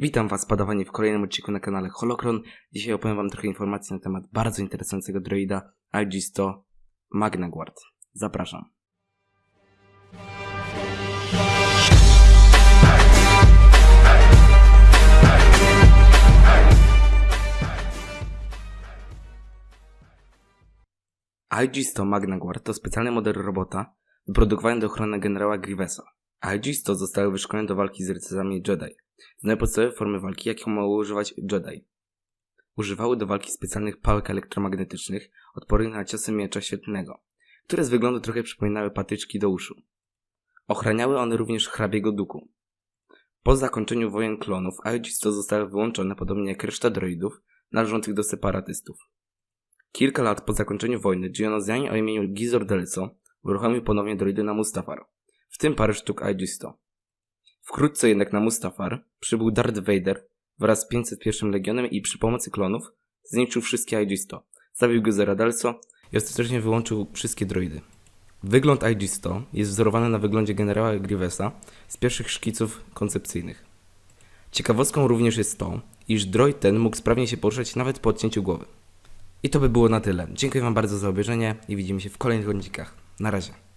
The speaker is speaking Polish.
Witam Was padawani w kolejnym odcinku na kanale Holocron. Dzisiaj opowiem Wam trochę informacji na temat bardzo interesującego droida IG-100 Magnaguard. Zapraszam. IG-100 Magnaguard to specjalny model robota wyprodukowany do ochrony generała Grievesa. IG-100 zostały wyszkolone do walki z rycerzami Jedi. Znają podstawowe formy walki, jakie mogły używać Jedi. Używały do walki specjalnych pałek elektromagnetycznych odpornych na ciosy miecza świetlnego, które z wyglądu trochę przypominały patyczki do uszu. Ochraniały one również hrabiego duku. Po zakończeniu wojen klonów IG-100 zostały wyłączone podobnie jak reszta droidów należących do separatystów. Kilka lat po zakończeniu wojny Geonozjanie o imieniu Gizor Delco uruchomił ponownie droidy na Mustafar, w tym parę sztuk IG-100. Wkrótce jednak na Mustafar przybył Darth Vader wraz z 501 Legionem i przy pomocy klonów zniszczył wszystkie IG-100, zabił Gizora Delco i ostatecznie wyłączył wszystkie droidy. Wygląd IG-100 jest wzorowany na wyglądzie generała Grievesa z pierwszych szkiców koncepcyjnych. Ciekawostką również jest to, iż droid ten mógł sprawnie się poruszać nawet po odcięciu głowy. I to by było na tyle. Dziękuję Wam bardzo za obejrzenie i widzimy się w kolejnych odcinkach. Na razie.